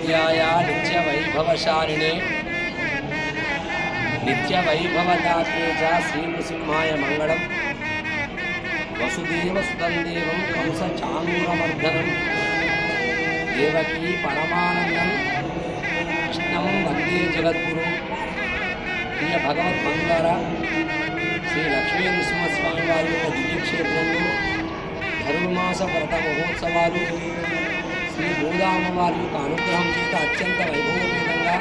న్యాయ నిత్య వైభవశాలినే నిత్య వైభవదాత్రే చ శ్రీనృసింహాయ మంగళం వసుదేవ సుతం దేవం కంస చానూరమర్దనం దేవకీ పరమానందం కృష్ణం వందే జగద్గురు ప్రియ భగవద్మంగళ శ్రీ లక్ష్మీ నృసింహస్వామి వారి యొక్క దివ్యక్షేత్రంలో ధనుర్మాస వ్రత మహోత్సవాలు శ్రీ భూదామ వారి యొక్క అనుగ్రహం చేత అత్యంత వైభవపేతంగా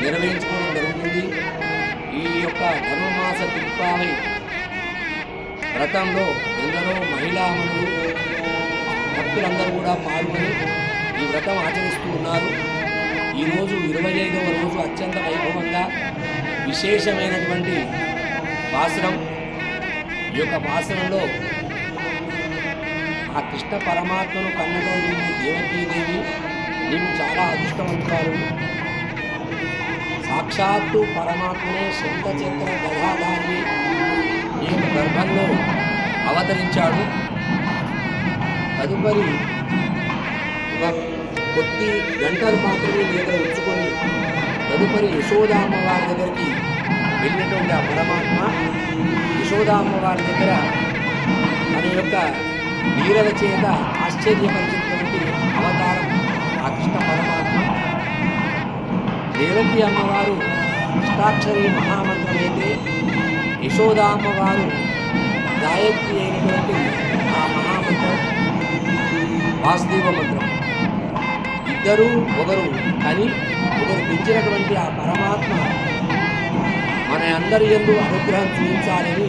నిర్వహించుకోవడం జరుగుతుంది. ఈ యొక్క ధనుర్మాస దీపావళి వ్రతంలో ఎందరో మహిళామణులు భక్తులందరూ కూడా పాల్గొని ఈ వ్రతం ఆచరిస్తూ ఉన్నారు. ఈరోజు ఇరవై ఐదవ రోజు అత్యంత వైభవంగా విశేషమైనటువంటి వాసనం. ఈ యొక్క వాసనంలో ఆ కృష్ణ పరమాత్మను కన్నటువంటి చాలా సాక్షాత్తు పరమాత్మనే శంఖచక్ర గదాధారి ఈ నేను గర్భంలో అవతరించాడు. తదుపరి ఒక కొద్ది గంటలు మాత్రమే నీ దగ్గర ఉంచుకొని తదుపరి యశోదామ్మ వారి దగ్గరికి వెళ్ళినటువంటి ఆ పరమాత్మ యశోదామ్మ వారి దగ్గర తన యొక్క లీలల చేత ఆశ్చర్యపరిచిన దేవకి అమ్మవారు అష్టాక్షరి మహామంత్రం అయితే యశోదామ్మవారు గాయత్రి అయినటువంటి ఆ మహామంత్రం వాసుదేవ మంత్రం ఇద్దరు ఒకరు కానీ ఒకరు పెంచినటువంటి ఆ పరమాత్మ మన అందరి ఎందు అనుగ్రహం చూపించాలని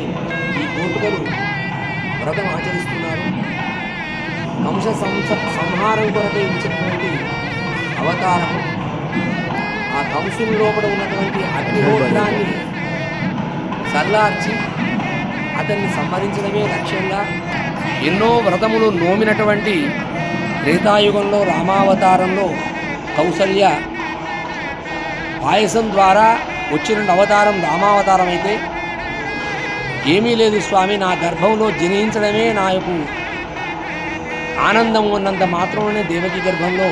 ఈ కోటుకలు వ్రతం ఆచరిస్తున్నారు. వంశ సంస సంహారం కొరకై ఇచ్చినటువంటి అవతారం ఆ కంసుని లోపల ఉన్నటువంటి అగ్నిహోత్రాన్ని సల్లార్చి అతన్ని సంహరించడమే లక్ష్యంగా ఎన్నో వ్రతములు నోమినటువంటి త్రేతాయుగంలో రామావతారంలో కౌసల్య పాయసం ద్వారా వచ్చిన అవతారం రామావతారం అయితే ఏమీ లేదు స్వామి నా గర్భంలో జనించడమే నా యొక్క ఆనందం ఉన్నంత మాత్రమే దేవకి గర్భంలో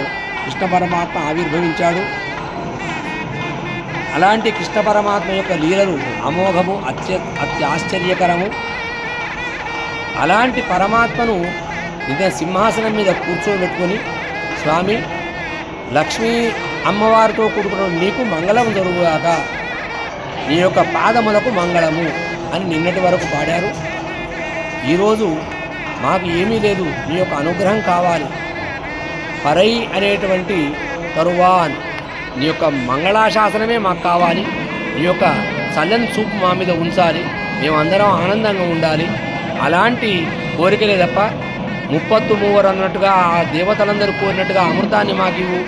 కృష్ణ పరమాత్మ ఆవిర్భవించాడు. అలాంటి కృష్ణ పరమాత్మ యొక్క లీలలు అమోఘము అత్య అత్యాశ్చర్యకరము. అలాంటి పరమాత్మను నిజ సింహాసనం మీద కూర్చోబెట్టుకొని స్వామి లక్ష్మీ అమ్మవారితో కూడుకున్న నీకు మంగళం జరుగుగాక నీ యొక్క పాదములకు మంగళము అని నిన్నటి వరకు పాడారు. ఈరోజు మాకు ఏమీ లేదు నీ యొక్క అనుగ్రహం కావాలి. పరై అనేటువంటి తరువాన్ నీ యొక్క మంగళాశాసనమే మాకు కావాలి. నీ యొక్క చల్లని చూపు మా మీద ఉంచాలి. మేమందరం ఆనందంగా ఉండాలి. అలాంటి కోరికలే తప్ప ముప్పత్తు మూవరు అన్నట్టుగా ఆ దేవతలందరూ కోరినట్టుగా అమృతాన్ని మాకు ఇవ్వు.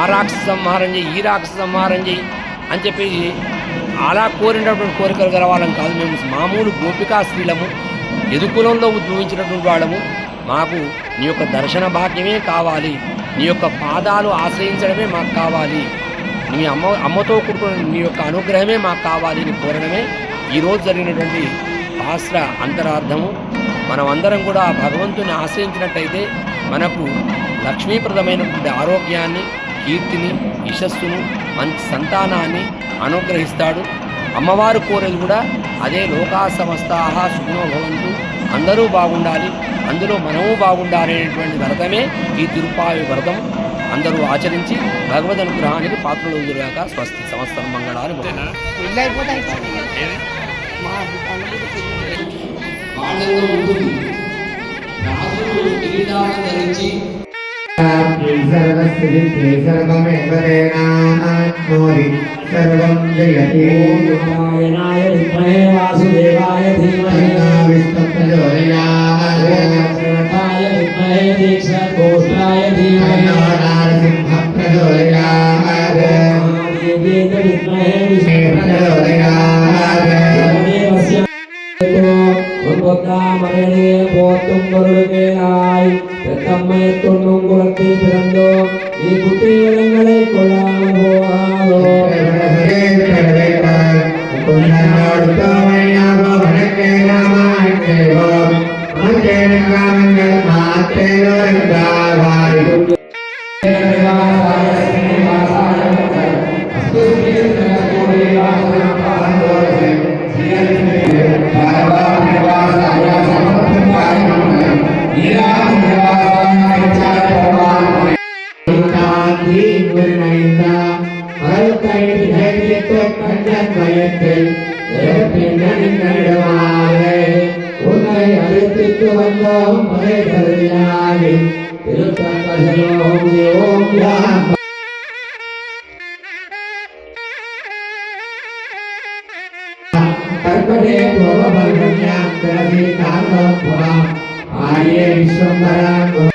ఆ రాక్షస సంహారం చేయి ఈ రాక్షస సంహారం చేయి అని చెప్పి అలా కోరినటువంటి కోరికలు గలవాళ్ళం కాదు మేము. మామూలు గోపికా స్త్రీలము ఎదుకులంలో ఉద్భవించినటువంటి వాళ్ళము. మాకు నీ యొక్క దర్శన భాగ్యమే కావాలి. నీ యొక్క పాదాలు ఆశ్రయించడమే మాకు కావాలి. నీ అమ్మ అమ్మతో కూడుకున్న నీ యొక్క అనుగ్రహమే మాకు కావాలి అని కోరడమే. ఈరోజు జరిగినటువంటి శాస్త్ర అంతరార్థము. మనమందరం కూడా ఆ భగవంతుని ఆశ్రయించినట్టయితే మనకు లక్ష్మీప్రదమైనటువంటి ఆరోగ్యాన్ని కీర్తిని యశస్సును మంచి సంతానాన్ని అనుగ్రహిస్తాడు. అమ్మవారు కోరేది కూడా అదే లోకా సమస్తాహ సుఖనో భవంతు. అందరూ బాగుండాలి అందులో మనము బాగుండాలి అనేటువంటి వ్రతమే ఈ తిరుపావి వ్రతం అందరూ ఆచరించి భగవద్ అనుగ్రహానికి పాత్రలు ఎదురాక స్వస్తి సంవత్సరం మంగళాలు. పెళ్ళి అయిపోతే మా వాళ్ళలో ஒன்பதாமரே போத்தும் பொருளுக்கேனாய் பெத்தம்மை தொன்னும் குலத்தை பிறந்தோ நீ குட்டி இடங்களை கொள்ளாமல் போகாதோ कर्पणे भोगभर्गण्यां प्रदीतां भवाम् आर्ये विश्वम्भरा